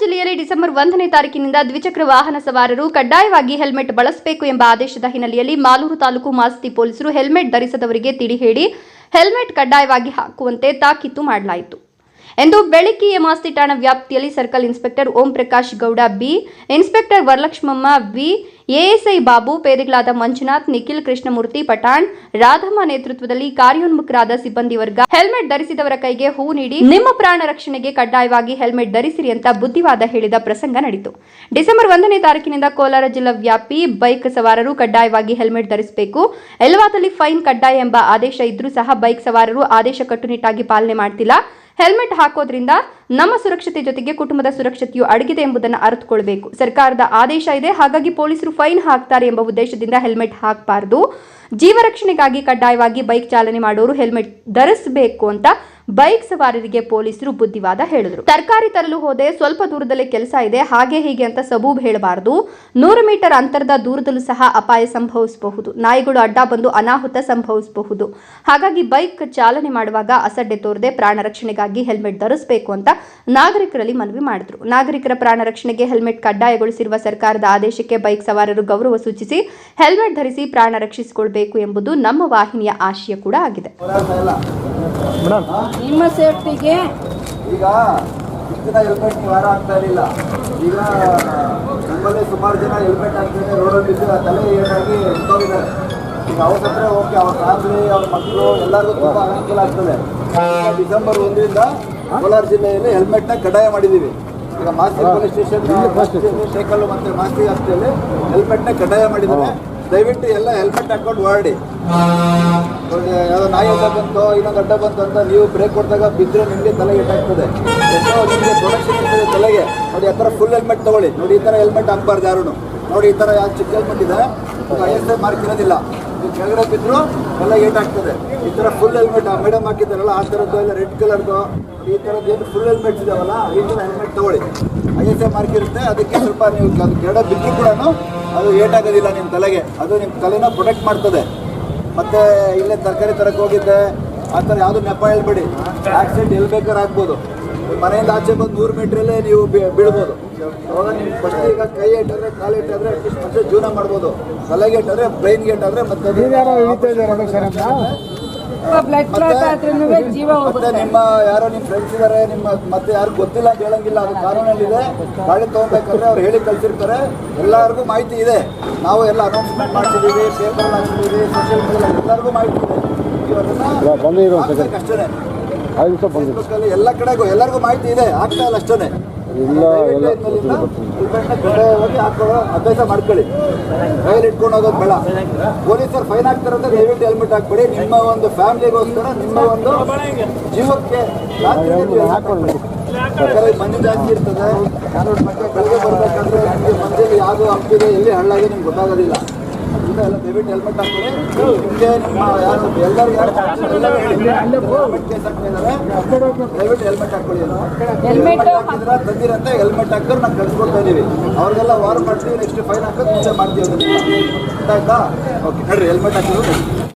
ಜಿಲ್ಲೆಯಲ್ಲಿ ಡಿಸೆಂಬರ್ ಒಂದನೇ ತಾರೀಕಿನಿಂದ ದ್ವಿಚಕ್ರ ವಾಹನ ಸವಾರರು ಕಡ್ಡಾಯವಾಗಿ ಹೆಲ್ಮೆಟ್ ಬಳಸಬೇಕು ಎಂಬ ಆದೇಶದ ಹಿನ್ನೆಲೆಯಲ್ಲಿ ಮಾಲೂರು ತಾಲೂಕು ಮಾಸ್ತಿ ಪೊಲೀಸರು ಹೆಲ್ಮೆಟ್ ಧರಿಸದವರಿಗೆ ತಿಳಿ ಹೇಳಿ ಹೆಲ್ಮೆಟ್ ಕಡ್ಡಾಯವಾಗಿ ಹಾಕುವಂತೆ ತಾಕೀತು ಮಾಡಲಾಯಿತು. ಎಂದು ಬೆಳಕಿಯ ಎಮಾಸ್ತಿ ಠಾಣಾ ವ್ಯಾಪ್ತಿಯಲ್ಲಿ circle inspector Om Prakash Gowda B, inspector Varalakshmamma V ASI Babu, ಪೇದೆಗಳಾದ Manjunath, Nikhil Krishnamurthy Pathan, Radhamma ನೇತೃತ್ವದಲ್ಲಿ ಕಾರ್ಯೋನ್ಮುಖರಾದ ಸಿಬ್ಬಂದಿ ವರ್ಗ. ಹೆಲ್ಮೆಟ್ ಧರಿಸಿದವರ ಕೈಗೆ ಹೂ ನೀಡಿ ನಿಮ್ಮ ಪ್ರಾಣ ರಕ್ಷಣೆಗೆ ಕಡ್ಡಾಯವಾಗಿ ಹೆಲ್ಮೆಟ್ ಧರಿಸಿರಿ ಅಂತ ಬುದ್ಧಿವಾದ ಹೇಳಿದ ಪ್ರಸಂಗ ನಡೆಯಿತು ಡಿಸೆಂಬರ್ ಒಂದನೇ ತಾರೀಕಿನಿಂದ ಕೋಲಾರ ಜಿಲ್ಲಾ ವ್ಯಾಪಿ ಬೈಕ್ ಸವಾರರು ಕಡ್ಡಾಯವಾಗಿ ಹೆಲ್ಮೆಟ್ ಧರಿಸಬೇಕು. ಎಲ್ಲವಾದಲ್ಲಿ ಫೈನ್ ಕಡ್ಡಾಯ ಎಂಬ ಆದೇಶ ಇದ್ರೂ ಸಹ ಬೈಕ್ ಸವಾರರು ಆದೇಶ ಕಟ್ಟುನಿಟ್ಟಾಗಿ ಪಾಲನೆ ಮಾಡ್ತಿಲ್ಲ. ಹೆಲ್ಮೆಟ್ ಹಾಕೋದ್ರಿಂದ ನಮ್ಮ ಸುರಕ್ಷತೆ ಜೊತೆಗೆ ಕುಟುಂಬದ ಸುರಕ್ಷತೆಯು ಅಡಗಿದೆ ಎಂಬುದನ್ನು ಅರಿತುಕೊಳ್ಬೇಕು. ಸರ್ಕಾರದ ಆದೇಶ ಇದೆ. ಹಾಗಾಗಿ ಪೊಲೀಸರು ಫೈನ್ ಹಾಕ್ತಾರೆ ಎಂಬ ಉದ್ದೇಶದಿಂದ ಹೆಲ್ಮೆಟ್ ಹಾಕಬಾರದು. ಜೀವ ರಕ್ಷಣೆಗಾಗಿ ಕಡ್ಡಾಯವಾಗಿ ಬೈಕ್ ಚಾಲನೆ ಮಾಡೋರು ಹೆಲ್ಮೆಟ್ ಧರಿಸಬೇಕು ಅಂತ ಬೈಕ್ ಸವಾರರಿಗೆ ಪೊಲೀಸರು ಬುದ್ಧಿವಾದ ಹೇಳಿದ್ರು. ತರಕಾರಿ ತರಲು ಹೋದೆ, ಸ್ವಲ್ಪ ದೂರದಲ್ಲೇ ಕೆಲಸ ಇದೆ, ಹಾಗೆ ಹೀಗೆ ಅಂತ ಸಬೂಬ್ ಹೇಳಬಾರದು. ನೂರು ಮೀಟರ್ ಅಂತರದ ದೂರದಲ್ಲೂ ಸಹ ಅಪಾಯ ಸಂಭವಿಸಬಹುದು. ನಾಯಿಗಳು ಅಡ್ಡ ಬಂದು ಅನಾಹುತ ಸಂಭವಿಸಬಹುದು. ಹಾಗಾಗಿ ಬೈಕ್ ಚಾಲನೆ ಮಾಡುವಾಗ ಅಸಡ್ಡೆ ತೋರದೆ ಪ್ರಾಣ ರಕ್ಷಣೆಗಾಗಿ ಹೆಲ್ಮೆಟ್ ಧರಿಸಬೇಕು ಅಂತ ನಾಗರಿಕರಲ್ಲಿ ಮನವಿ ಮಾಡಿದ್ರು. ನಾಗರಿಕರ ಪ್ರಾಣ ರಕ್ಷಣೆಗೆ ಹೆಲ್ಮೆಟ್ ಕಡ್ಡಾಯಗೊಳಿಸಿರುವ ಸರ್ಕಾರದ ಆದೇಶಕ್ಕೆ ಬೈಕ್ ಸವಾರರು ಗೌರವ ಸೂಚಿಸಿ ಹೆಲ್ಮೆಟ್ ಧರಿಸಿ ಪ್ರಾಣ ರಕ್ಷಿಸಿಕೊಳ್ಬೇಕು ಎಂಬುದು ನಮ್ಮ ವಾಹಿನಿಯ ಆಶಯ ಕೂಡ ಆಗಿದೆ. ನಿಮ್ಮ ಸೇಫ್ಟಿಗೆ ಈಗ ಇಷ್ಟು ದಿನ ಹೆಲ್ಮೆಟ್ ವಾರ ಆಗ್ತಾ ಇರಲಿಲ್ಲ. ಈಗ ನಮ್ಮಲ್ಲಿ ಸುಮಾರು ಜನ ಹೆಲ್ಮೆಟ್ ಹಾಕ್ತಾರೆ ರೋಡಲ್ಲಿ ಬಿದ್ದು ಆ ತಲೆ ಏನಾಗಿ ನಿಂತೋಗಿದ್ದಾರೆ ಈಗ ಅವ್ರ ಹತ್ರ ಓಕೆ ಅವ್ರ ಫ್ಯಾಮಿಲಿ ಅವ್ರ ಮಕ್ಕಳು ಎಲ್ಲರಿಗೂ ತುಂಬ ಅನುಕೂಲ ಆಗ್ತದೆ. ಡಿಸೆಂಬರ್ ಒಂದರಿಂದ ಕೋಲಾರ ಜಿಲ್ಲೆಯಲ್ಲಿ ಹೆಲ್ಮೆಟ್ನ ಕಡ್ಡಾಯ ಮಾಡಿದ್ದೀವಿ. ಈಗ ಮಾಸ್ತಿ ಪೊಲೀಸ್ ಸ್ಟೇಷನ್ ಸೈಕಲ್ಲು ಮತ್ತು ಮಾಸ್ತಿ ವ್ಯಾಪ್ತಿಯಲ್ಲಿ ಹೆಲ್ಮೆಟ್ನ ಕಡ್ಡಾಯ ಮಾಡಿದ್ದಾರೆ. ದಯವಿಟ್ಟು ಎಲ್ಲ ಹೆಲ್ಮೆಟ್ ಹಾಕೊಂಡು ಓಡಾಡಿ. ಯಾವುದೋ ನಾಯಿ ಅಡ್ಡ ಬಂತು ಇನ್ನೊಂದು ಅಡ್ಡ ಬಂತು ಅಂತ ನೀವು ಬ್ರೇಕ್ ಕೊಡಿದಾಗ ಬಿದ್ದರೆ ನಿಮಗೆ ತಲೆ ಎಟ್ಟಾಗ್ತದೆ ಎಷ್ಟೋ ನಿಮಗೆ ಪ್ರೊಡಕ್ಷನ್ ಇರ್ತದೆ ತಲೆಗೆ. ನೋಡಿ ಆ ಥರ ಫುಲ್ ಹೆಲ್ಮೆಟ್ ತೊಗೊಳ್ಳಿ. ನೋಡಿ ಈ ಥರ ಹೆಲ್ಮೆಟ್ ಹಾಕ್ಬಾರ್ದು ಯಾರು ನೋಡಿ ಈ ಥರ ಯಾವ್ದು ಚಿಕ್ಕ ಹೆಲ್ಮೆಟ್ ಇದೆ ಮಾರ್ಕ್ ಇರೋದಿಲ್ಲ. ಕೆಳಗಡೆ ಬಿದ್ದರೂ ಎಲ್ಲ ಏಟಾಗ್ತದೆ. ಈ ಥರ ಫುಲ್ ಹೆಲ್ಮೆಟ್ ಆ ಮೇಡಮ್ ಹಾಕಿದ್ದಾರಲ್ಲ, ಆ ಥರದ್ದು ಎಲ್ಲ ರೆಡ್ ಕಲರ್ದು ಈ ಥರದ್ದು ಏನು ಫುಲ್ ಹೆಲ್ಮೆಟ್ಸ್ ಇದಾವಲ್ಲ ಈ ಥರ ಹೆಲ್ಮೆಟ್ ತೊಗೊಳ್ಳಿ. ಐ ಎಸ್ ಐ ಮಾರ್ಕ್ ಇರುತ್ತೆ, ಅದಕ್ಕೆ ಸ್ವಲ್ಪ ನೀವು ಅದು ಕೆಳಗಡೆ ಬಿದ್ದು ಕೂಡ ಅದು ಏಟಾಗೋದಿಲ್ಲ ನಿಮ್ಮ ತಲೆಗೆ. ಅದು ನಿಮ್ಮ ತಲೆನ ಪ್ರೊಟೆಕ್ಟ್ ಮಾಡ್ತದೆ. ಮತ್ತೆ ಇಲ್ಲೇ ತರಕಾರಿ ತರಕ್ಕೆ ಹೋಗಿದ್ದೆ, ಆ ಥರ ಯಾವುದು ನೆಪ ಹೇಳ್ಬೇಡಿ. ಆಕ್ಸಿಡೆಂಟ್ ಎಲ್ಲಿ ಬೇಕಾದ್ರೆ ಆಗ್ಬೋದು. ಮನೆಯಿಂದ ಆಚೆ ಬಂದು ನೂರು ಮೀಟ್ರಲ್ಲೇ ನೀವು ಬೀಳ್ಬೋದು. ಅವಾಗ ನೀವು ಫಸ್ಟ್ ಈಗ ಕೈ ಇಟ್ಟಿದ್ರೆ ಕಾಲು ಇಟ್ಟಿದ್ರೆ ಅಟ್ಲೀಸ್ಟ್ ಮತ್ತೆ ಜೀವನ ಮಾಡ್ಬೋದು. ತಲೆಗೆ ಇಟ್ಟಿದ್ರೆ ಬ್ರೈನ್ಗೆ ಇಟ್ಟಿದ್ರೆ ಮತ್ತೆ ಮತ್ತೆ ಹೋಗುತ್ತೆ. ನಿಮ್ಮ ಯಾರೋ ನಿಮ್ಮ ಫ್ರೆಂಡ್ಸ್ ಇದ್ದಾರೆ ನಿಮ್ಮ ಮತ್ತೆ ಯಾರು ಗೊತ್ತಿಲ್ಲ ಅಂತ ಹೇಳಂಗಿಲ್ಲ ಅದು ಕಾನೂನಲ್ಲಿದೆ ಗಾಡಿ ತಗೋಬೇಕಂದ್ರೆ ಅವ್ರು ಹೇಳಿ ಕಳ್ಸಿರ್ತಾರೆ. ಎಲ್ಲರಿಗೂ ಮಾಹಿತಿ ಇದೆ. ನಾವು ಎಲ್ಲ ಅನೌನ್ಸ್ಮೆಂಟ್ ಮಾಡ್ತಿದ್ದೀವಿ ಪೇಪರ್ ಹಾಕ್ತಿದ್ದೀವಿ ಸೋಷಿಯಲ್ ಮೀಡಿಯಾ ಎಲ್ಲರಿಗೂ ಮಾಹಿತಿ ಇದೆ. ಅಷ್ಟೇ ಫೇಸ್ಬುಕ್ಕಲ್ಲಿ ಎಲ್ಲ ಕಡೆಗೂ ಎಲ್ಲರಿಗೂ ಮಾಹಿತಿ ಇದೆ ಆಗ್ತಾ ಇಲ್ಲ ಅಷ್ಟೇ ಹೋಗಿ ಹಾಕೊಳ್ಳೋ ಅಭ್ಯಾಸ ಮಾಡ್ಕೊಳ್ಳಿ. ಕೈಯಲ್ಲಿ ಇಟ್ಕೊಂಡು ಹೋಗೋದು ಬೇಡ. ಪೊಲೀಸರು ಫೈನ್ ಹಾಕ್ತಾರಂತ ದಯವಿಟ್ಟು ಹೆಲ್ಮೆಟ್ ಹಾಕ್ಬೇಡಿ. ನಿಮ್ಮ ಒಂದು ಫ್ಯಾಮಿಲಿಗೋಸ್ಕರ ನಿಮ್ಮ ಒಂದು ಜೀವಕ್ಕೆ ಹಾಕೊಳ್ಳಿ. ಮಂಜು ಜಾಸ್ತಿ ಇರ್ತದೆ. ಮತ್ತೆ ಬೆಳಗ್ಗೆ ಬರ್ಬೇಕಾದ್ರೆ ನಿಮಗೆ ಮಂಜಲ್ಲಿ ಯಾವುದು ಹಂಪಿದೆ ಎಲ್ಲಿ ಹಳ್ಳಾಗಿದೆ ನಿಮ್ಗೆ ಗೊತ್ತಾಗೋದಿಲ್ಲ. ಅದರಿಂದ ಎಲ್ಲ ದಯವಿಟ್ಟು ಹೆಲ್ಮೆಟ್ ಹಾಕ್ಕೊಳ್ಳಿ ನಿಮಗೆ ನಿಮ್ಮ ಯಾರು ಎಲ್ಲರೂ ಯಾರು ಹೆಲ್ಮೆಟ್ ಕೇಸ್ ಹಾಕ್ತಿದ್ದಾರೆ ದಯವಿಟ್ಟು ಹೆಲ್ಮೆಟ್ ಹಾಕ್ಕೊಳ್ಳಿ ಹಾಕಿದ್ರ ತಂದಿರಂತ ಹೆಲ್ಮೆಟ್ ಹಾಕಿದ್ರೆ ನಾವು ಕಳ್ಸ್ಕೊಡ್ತಾ ಇದೀವಿ. ಅವ್ರಿಗೆಲ್ಲ ವಾರ ಮಾಡ್ತೀವಿ ನೆಕ್ಸ್ಟ್ ಫೈನ್ ಹಾಕೋದು ಮುಂಚೆ ಮಾಡ್ತೀವಿ ಆಯ್ತಾ? ಓಕೆ ನೋಡ್ರಿ ಹೆಲ್ಮೆಟ್ ಹಾಕಿದ್ರು.